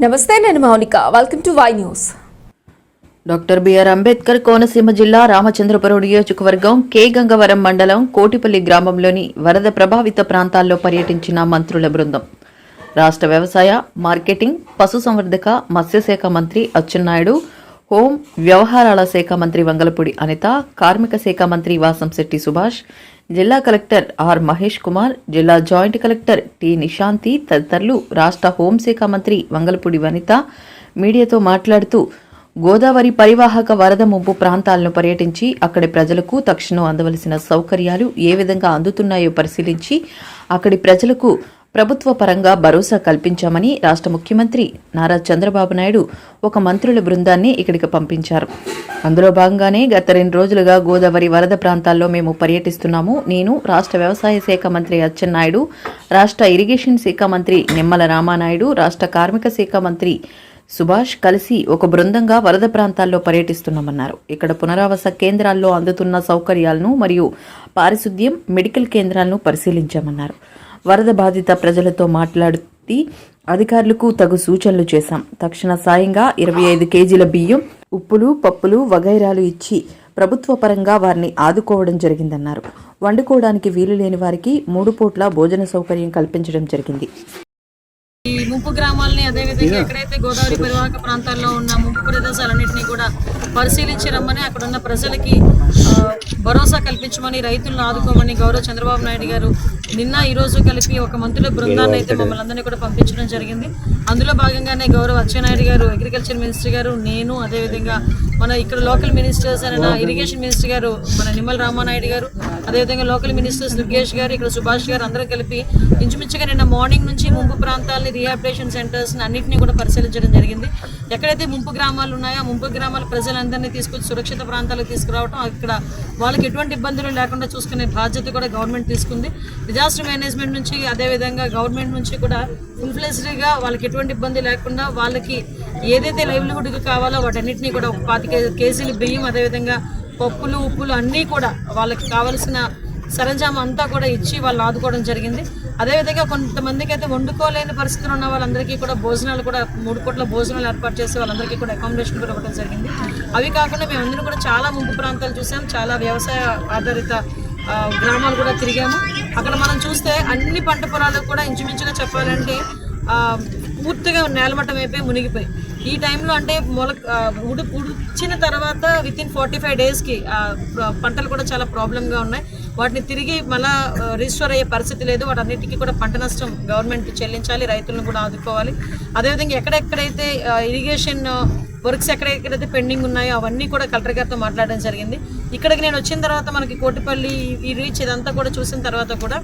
నమస్తే నేను Mounika. Welcome to Y news doctor B R Ambedkar Konaseema జిల్లా రామచంద్రపురం నియోజకవర్గం కే గంగవరం మండలం కోటిపల్లి గ్రామంలోని వరద ప్రభావిత ప్రాంతాల్లో పర్యటించిన మంత్రుల బృందం. రాష్ట్ర వ్యవసాయ మార్కెటింగ్ పశుసంవర్ధక మత్స్యశాఖ మంత్రి అచ్చెన్నాయుడు హోం వ్యవహారాల శాఖ మంత్రి వంగలపూడి అనిత కార్మిక శాఖ మంత్రి వాసంశెట్టి సుభాష్ జిల్లా కలెక్టర్ ఆర్ మహేష్ కుమార్ జిల్లా జాయింట్ కలెక్టర్ టి నిశాంతి తదితరులు రాష్ట్ర హోంశాఖ మంత్రి వంగలపూడి వనిత మీడియాతో మాట్లాడుతూ గోదావరి పరివాహక వరద ముంపు ప్రాంతాలను పర్యటించి అక్కడి ప్రజలకు తక్షణం అందవలసిన సౌకర్యాలు ఏ విధంగా అందుతున్నాయో పరిశీలించి అక్కడి ప్రజలకు ప్రభుత్వ పరంగా భరోసా కల్పించామని రాష్ట్ర ముఖ్యమంత్రి నారా చంద్రబాబు నాయుడు ఒక మంత్రుల బృందాన్ని ఇక్కడికి పంపించారు. అందులో భాగంగానే గత రెండు రోజులుగా గోదావరి వరద ప్రాంతాల్లో మేము పర్యటిస్తున్నాము. నేను రాష్ట్ర వ్యవసాయ శాఖ మంత్రి అచ్చెన్నాయుడు రాష్ట్ర ఇరిగేషన్ శాఖ మంత్రి నిమ్మల రామానాయుడు రాష్ట్ర కార్మిక శాఖ మంత్రి సుభాష్ కలిసి ఒక బృందంగా వరద ప్రాంతాల్లో పర్యటిస్తున్నామన్నారు. ఇక్కడ పునరావాస కేంద్రాల్లో అందుతున్న సౌకర్యాలను మరియు పారిశుద్ధ్యం మెడికల్ కేంద్రాలను పరిశీలించామన్నారు. వరద బాధిత ప్రజలతో మాట్లాడుతూ అధికారులకు తగు సూచనలు చేశాం. తక్షణ సాయంగా ఇరవై ఐదు కేజీల బియ్యం ఉప్పులు పప్పులు వగైరాలు ఇచ్చి ప్రభుత్వ పరంగా వారిని ఆదుకోవడం జరిగిందన్నారు. వండుకోవడానికి వీలు లేని వారికి మూడు పూట్ల భోజన సౌకర్యం కల్పించడం జరిగింది. ముంపు గ్రామాలని అదేవిధంగా ఎక్కడైతే గోదావరి పరివాహక ప్రాంతాల్లో ఉన్న ముంపు ప్రదేశాలన్నింటినీ కూడా పరిశీలించి రమ్మని అక్కడ ఉన్న ప్రజలకి భరోసా కల్పించమని రైతులను ఆదుకోమని గౌరవ చంద్రబాబు నాయుడు గారు నిన్న ఈ రోజు కలిపి ఒక మంత్రుల బృందాన్ని అయితే మమ్మల్ని అందరినీ కూడా పంపించడం జరిగింది. అందులో భాగంగానే గౌరవ అచ్చెన్నాయుడు గారు అగ్రికల్చర్ మినిస్టర్ గారు నేను అదేవిధంగా మన ఇక్కడ లోకల్ మినిస్టర్స్ అయిన ఇరిగేషన్ మినిస్టర్ గారు మన నిమ్మల రామానాయుడు గారు అదేవిధంగా లోకల్ మినిస్టర్స్ దుర్గేష్ గారు ఇక్కడ సుభాష్ గారు అందరూ కలిపి ఇంచుమించుగా నిన్న మార్నింగ్ నుంచి ముంపు ప్రాంతాలని రీహాబిలిటేషన్ సెంటర్స్ అన్నింటినీ కూడా పరిశీలించడం జరిగింది. ఎక్కడైతే ముంపు గ్రామాలు ఉన్నాయో ఆ ముంపు గ్రామాల ప్రజలందరినీ తీసుకొచ్చి సురక్షిత ప్రాంతాలకు తీసుకురావడం అక్కడ వాళ్ళకి ఎటువంటి ఇబ్బందులు లేకుండా చూసుకునే బాధ్యత కూడా గవర్నమెంట్ తీసుకుంది. డిజాస్టర్ మేనేజ్మెంట్ నుంచి అదేవిధంగా గవర్నమెంట్ నుంచి కూడా ఫుల్ఫ్లెజ్డ్గా వాళ్ళకి ఎటువంటి ఇబ్బంది లేకుండా వాళ్ళకి ఏదైతే లైవ్లీహుడ్ కావాలో వాటన్నిటిని కూడా ఒక పాతిక కేజీలు బియ్యం అదేవిధంగా పప్పులు ఉప్పులు అన్నీ కూడా వాళ్ళకి కావలసిన సరంజామం అంతా కూడా ఇచ్చి వాళ్ళు ఆదుకోవడం జరిగింది. అదేవిధంగా కొంతమందికి అయితే వండుకోలేని పరిస్థితులు ఉన్న వాళ్ళందరికీ కూడా భోజనాలు కూడా మూడు కోట్ల భోజనాలు ఏర్పాటు చేసి వాళ్ళందరికీ కూడా అకామిడేషన్ కూడా ఇవ్వడం జరిగింది. అవి కాకుండా మేమందరం కూడా చాలా ముంపు ప్రాంతాలు చూసాం. చాలా వ్యవసాయ ఆధారిత గ్రామాలు కూడా తిరిగాము. అక్కడ మనం చూస్తే అన్ని పంట పొలాలకు కూడా ఇంచుమించుగా చెప్పాలంటే పూర్తిగా నేలమట్టం అయిపోయి మునిగిపోయి. ఈ టైంలో అంటే మొల ఉడు ఉడిచిన తర్వాత విత్ ఇన్ ఫార్టీ ఫైవ్ డేస్కి పంటలు కూడా చాలా ప్రాబ్లంగా ఉన్నాయి. వాటిని తిరిగి మళ్ళా రిజిస్టర్ అయ్యే పరిస్థితి లేదు. వాటన్నిటికీ కూడా పంట నష్టం గవర్నమెంట్ చెల్లించాలి రైతులను కూడా ఆదుకోవాలి. అదేవిధంగా ఎక్కడెక్కడైతే ఇరిగేషన్ వర్క్స్ ఎక్కడెక్కడైతే పెండింగ్ ఉన్నాయో అవన్నీ కూడా కలెక్టర్ గారితో మాట్లాడడం జరిగింది. ఇక్కడికి నేను వచ్చిన తర్వాత మనకి కోటిపల్లి ఈ రీచ్ ఇదంతా కూడా చూసిన తర్వాత కూడా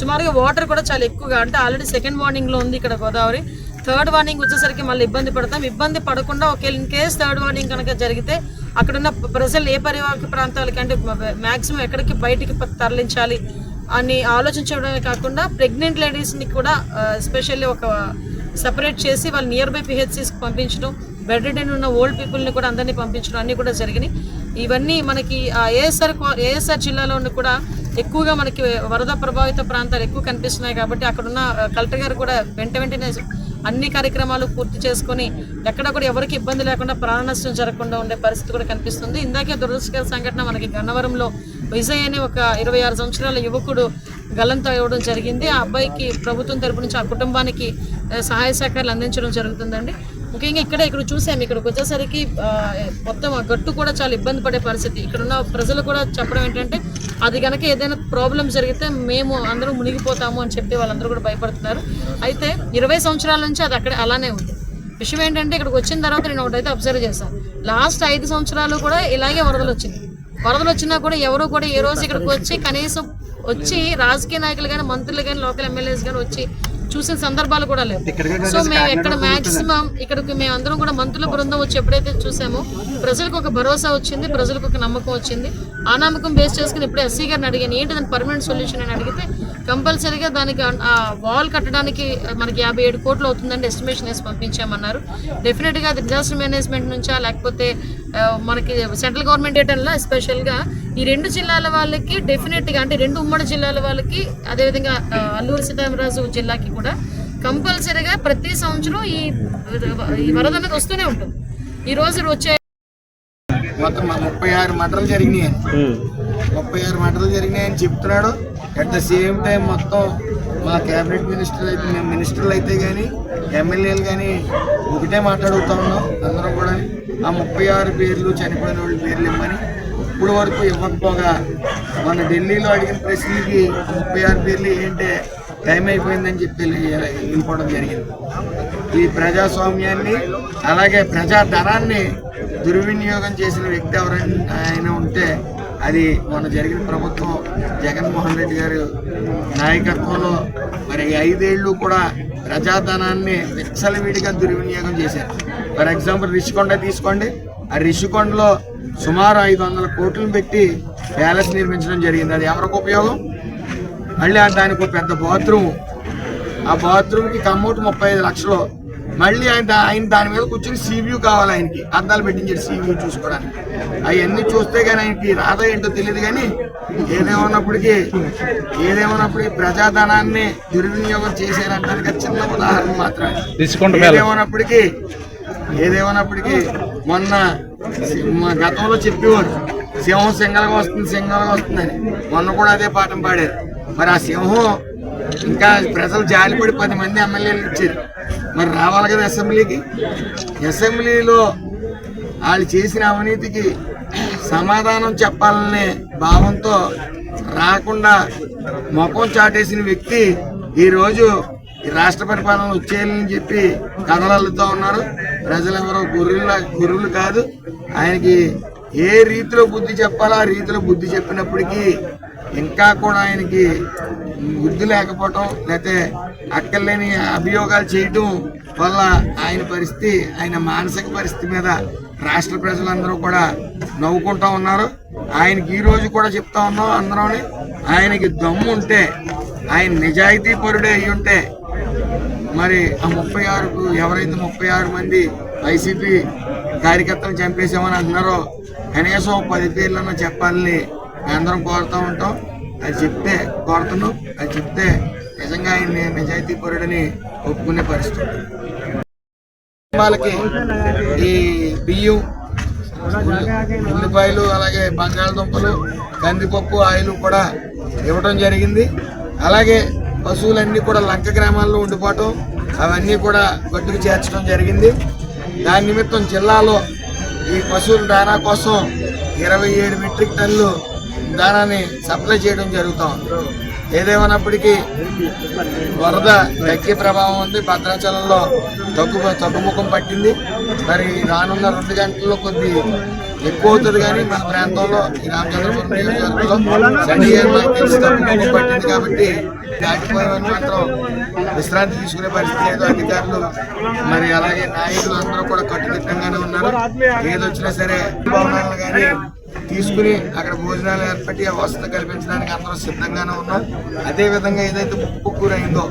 సుమారుగా వాటర్ కూడా చాలా ఎక్కువగా అంటే ఆల్రెడీ సెకండ్ వార్నింగ్లో ఉంది ఇక్కడ గోదావరి. థర్డ్ వార్నింగ్ వచ్చేసరికి మళ్ళీ ఇబ్బంది పడతాం. ఇబ్బంది పడకుండా ఒకవేళ ఇన్ కేస్ థర్డ్ వార్నింగ్ కనుక జరిగితే అక్కడున్న ప్రజలు ఏ పరివాహక ప్రాంతాలకి అంటే మ్యాక్సిమం ఎక్కడికి బయటికి తరలించాలి అని ఆలోచించడమే కాకుండా ప్రెగ్నెంట్ లేడీస్ని కూడా ఎస్పెషల్లీ ఒక సపరేట్ చేసి వాళ్ళు నియర్ బై పిహెచ్సిస్కి పంపించడం బెడ్ రిడెన్ ఉన్న ఓల్డ్ పీపుల్ని కూడా అందరినీ పంపించడం అన్నీ కూడా జరిగినాయి. ఇవన్నీ మనకి ఏఎస్ఆర్ ఏఎస్ఆర్ జిల్లాలో ఉన్న కూడా ఎక్కువగా మనకి వరద ప్రభావిత ప్రాంతాలు ఎక్కువ కనిపిస్తున్నాయి కాబట్టి అక్కడున్న కలెక్టర్ గారు కూడా వెంట వెంటనే అన్ని కార్యక్రమాలు పూర్తి చేసుకొని ఎక్కడ కూడా ఎవరికి ఇబ్బంది లేకుండా ప్రాణ నష్టం జరగకుండా ఉండే పరిస్థితి కూడా కనిపిస్తుంది. ఇందాకే దురదృష్టకర సంఘటన మనకి గన్నవరంలో విజయ్ అనే ఒక ఇరవై ఆరు సంవత్సరాల యువకుడు గల్లంతా ఇవ్వడం జరిగింది. ఆ అబ్బాయికి ప్రభుత్వం తరపు నుంచి ఆ కుటుంబానికి సహాయ సహకారాలు అందించడం జరుగుతుందండి. ముఖ్యంగా ఇక్కడ ఇక్కడ చూసాము ఇక్కడికి వచ్చేసరికి మొత్తం ఆ గట్టు కూడా చాలా ఇబ్బంది పడే పరిస్థితి. ఇక్కడ ఉన్న ప్రజలు కూడా చెప్పడం ఏంటంటే అది కనుక ఏదైనా ప్రాబ్లం జరిగితే మేము అందరూ మునిగిపోతాము అని చెప్పి వాళ్ళందరూ కూడా భయపడుతున్నారు. అయితే ఇరవై సంవత్సరాల నుంచి అది అక్కడే అలానే ఉంది. విషయం ఏంటంటే ఇక్కడికి వచ్చిన తర్వాత నేను ఒకటైతే అబ్జర్వ్ చేశాను. లాస్ట్ ఐదు సంవత్సరాలు కూడా ఇలాగే వరదలు వచ్చింది. వరదలు వచ్చినా కూడా ఎవరు కూడా ఏ రోజు ఇక్కడికి వచ్చి కనీసం వచ్చి రాజకీయ నాయకులు కానీ మంత్రులు కానీ లోకల్ ఎమ్మెల్యేస్ కానీ వచ్చి చూసిన సందర్భాలు కూడా లేవు. సో మేము ఎక్కడ మాక్సిమం ఇక్కడికి మేము అందరం కూడా మంత్రుల బృందం వచ్చి ఎప్పుడైతే చూసామో ప్రజలకు ఒక భరోసా వచ్చింది ప్రజలకు ఒక నమ్మకం వచ్చింది. ఆ నమ్మకం బేస్ చేసుకుని ఇప్పుడు ఎస్సీ గారిని అడిగాను ఏంటి దాని పర్మనెంట్ సొల్యూషన్ అని అడిగితే కంపల్సరీగా దానికి ఆ- వాల్ కట్టడానికి మనకి యాభై ఏడు కోట్లు అవుతుందండి ఎస్టిమేషన్ వేసి పంపించామన్నారు. డెఫినెట్గా అది డిజాస్టర్ మేనేజ్మెంట్ నుంచా లేకపోతే మనకి సెంట్రల్ గవర్నమెంట్ ఏటల్లా స్పెషల్గా ఈ రెండు జిల్లాల వాళ్ళకి డెఫినెట్గా అంటే రెండు ఉమ్మడి జిల్లాల వాళ్ళకి అదేవిధంగా అల్లూరు సీతారామరాజు జిల్లాకి కూడా కంపల్సరీగా ప్రతి సంవత్సరం ఈ ఈ వరద అనేది వస్తూనే ఉంటుంది. ఈ రోజు వచ్చే మొత్తం మా ముప్పై ఆరు మటర్లు జరిగినాయి. ముప్పై ఆరు మటర్లు జరిగినాయని చెప్తున్నాడు. అట్ ద సేమ్ టైం మొత్తం మా క్యాబినెట్ మినిస్టర్లు అయితే మేము మినిస్టర్లు అయితే కానీ ఎమ్మెల్యేలు కానీ ఒకటే మాట్లాడుతూ ఉన్నాం. అందరం కూడా ఆ ముప్పై ఆరు పేర్లు చనిపోయిన వాళ్ళ పేర్లు ఇవ్వమని ఇప్పుడు వరకు ఇవ్వకపోగా మన ఢిల్లీలో అడిగిన ప్రశ్నకి ముప్పై ఆరు పేర్లు ఏంటంటే టైం అయిపోయిందని చెప్పి వెళ్ళిపోవడం జరిగింది. ఈ ప్రజాస్వామ్యాన్ని అలాగే ప్రజాధనాన్ని దుర్వినియోగం చేసిన వ్యక్తి ఎవరైనా ఆయన ఉంటే అది మొన్న జరిగిన ప్రభుత్వం జగన్మోహన్ రెడ్డి గారు నాయకత్వంలో మరి ఐదేళ్ళు కూడా ప్రజాధనాన్ని విచ్చలవిడిగా దుర్వినియోగం చేశారు. ఫర్ ఎగ్జాంపుల్ రిషికొండ తీసుకోండి. ఆ రిషికొండలో సుమారు ఐదు వందల కోట్లు పెట్టి ప్యాలెస్ నిర్మించడం జరిగింది. అది ఎవరికి ఉపయోగం? మళ్ళీ దానికి ఒక పెద్ద బాత్రూమ్. ఆ బాత్రూమ్కి కమ్మౌట్ ముప్పై ఐదు లక్షలు. మళ్ళీ ఆయన ఆయన దాని మీద కూర్చొని సీవ్యూ కావాలి ఆయనకి. అద్దాలు పెట్టించాడు సీవ్యూ చూసుకోవడానికి. అవన్నీ చూస్తే కానీ ఆయనకి రాదా ఏంటో తెలియదు కానీ ఏదేమన్నప్పటికీ ఏదేమన్నప్పటికీ ప్రజాధనాన్ని దుర్వినియోగం చేశారంటానికి చిన్న ఉదాహరణ మాత్రమే. ఏదేమన్నప్పటికీ ఏదేమన్నప్పటికీ మొన్న మా గతంలో చెప్పేవారు సింహం సింగల్గా వస్తుంది సింగల్గా వస్తుందని. మొన్న కూడా అదే పాఠం పాడారు. మరి ఆ సింహం ఇంకా ప్రజలు జాలిపడి పది మంది ఎమ్మెల్యేలు ఇచ్చారు. మరి రావాలి కదా అసెంబ్లీకి? అసెంబ్లీలో వాళ్ళు చేసిన అవినీతికి సమాధానం చెప్పాలనే భావంతో రాకుండా ముఖం చాటేసిన వ్యక్తి ఈరోజు ఈ రాష్ట్ర పరిపాలన వచ్చేయాలని చెప్పి కథలు అల్లుతూ ఉన్నారు. ప్రజలు ఎవరో గొర్రెలు కాదు. ఆయనకి ఏ రీతిలో బుద్ధి చెప్పాలో ఆ రీతిలో బుద్ధి చెప్పినప్పటికీ ఇంకా కూడా ఆయనకి బుద్ధి లేకపోవటం లేకపోతే అక్కర్లేని అభియోగాలు చేయటం వల్ల ఆయన పరిస్థితి ఆయన మానసిక పరిస్థితి మీద రాష్ట్ర ప్రజలందరూ కూడా నవ్వుకుంటూ ఉన్నారు. ఆయనకి ఈ రోజు కూడా చెప్తా ఉన్నాం అందరం. ఆయనకి దమ్ము ఉంటే ఆయన నిజాయితీ పరుడే అయి ఉంటే మరి ఆ ముప్పై ఆరుకు ఎవరైతే ముప్పై ఆరు మంది వైసీపీ కార్యకర్తలు చంపేసామని అంటున్నారో కనీసం పది పేర్లన్నా చెప్పాలని అందరం కోరుతూ ఉంటాం. అది చెప్తే కోరుతున్నాం. అది చెప్తే నిజంగా ఆయన్ని నిజాయితీ పరుడని ఒప్పుకునే పరిస్థితి వాళ్ళకి ఈ బియ్యం ఉల్లిపాయలు అలాగే బంగాళదుంపలు కందిపప్పు ఆయిల్ కూడా ఇవ్వడం జరిగింది. అలాగే పశువులన్నీ కూడా లంక గ్రామాల్లో ఉండిపోవటం అవన్నీ కూడా గట్టుకు చేర్చడం జరిగింది. దాని నిమిత్తం జిల్లాలో ఈ పశువుల దానా కోసం ఇరవై ఏడు మెట్రిక్ టన్నులు దానాన్ని సప్లై చేయడం జరుగుతూ ఉంది. ఏదేమన్నప్పటికీ వరద తగ్గే ప్రభావం ఉంది. భద్రాచలంలో తగ్గు తగ్గుముఖం పట్టింది. మరి రానున్న రెండు గంటల్లో కొద్ది ఎక్కువ అవుతుంది కానీ మన ప్రాంతంలో ఈ రామచంద్రపురం నియోజకవర్గంలో శని తగ్గుముఖం పట్టింది కాబట్టి దాటిపోయేవన్నీ మాత్రం విశ్రాంతి తీసుకునే పరిస్థితి లేదు. అధికారులు మరి అలాగే నాయకులు అందరూ కూడా కట్టుదిట్టంగానే ఉన్నారు. ఏదొచ్చినా సరే భవనాలు కానీ తీసుకుని అక్కడ భోజనాలు ఏర్పడి ఆ వసతి కల్పించడానికి అందరూ సిద్ధంగానే ఉన్నాం. అదే విధంగా ఏదైతే ముప్పు గురైందో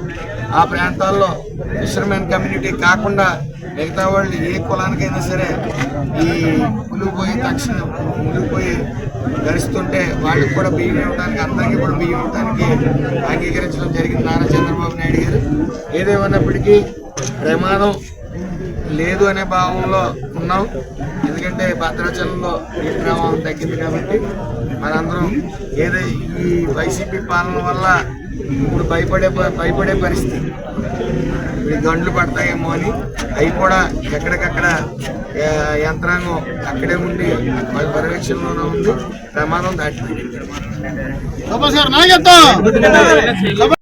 ఆ ప్రాంతాల్లో ఫిషర్మెన్ కమ్యూనిటీ కాకుండా మిగతా వాళ్ళు ఏ కులానికైనా సరే ఈ మునిగిపోయి తక్షణం మునిగిపోయి ధరిస్తుంటే వాళ్ళకి కూడా బియ్యం ఇవ్వడానికి అందరికీ కూడా బియ్యం ఇవ్వడానికి అంగీకరించడం జరిగింది నారా చంద్రబాబు నాయుడు గారు. ఏదేమన్నప్పటికీ ప్రమాదం లేదు అనే భావంలో ఉన్నాం. ఎందుకంటే భద్రాచలంలో నీటి ప్రవాహం తగ్గింది కాబట్టి మనందరం ఏదో ఈ వైసీపీ పాలన వల్ల ఇప్పుడు భయపడే భయపడే పరిస్థితి. గండ్లు పడతాయేమో అని అవి కూడా ఎక్కడికక్కడ యంత్రాంగం అక్కడే ఉండి వాళ్ళ పర్యవేక్షణలోనే ఉంది. ప్రమాదం దాటిపోయింది.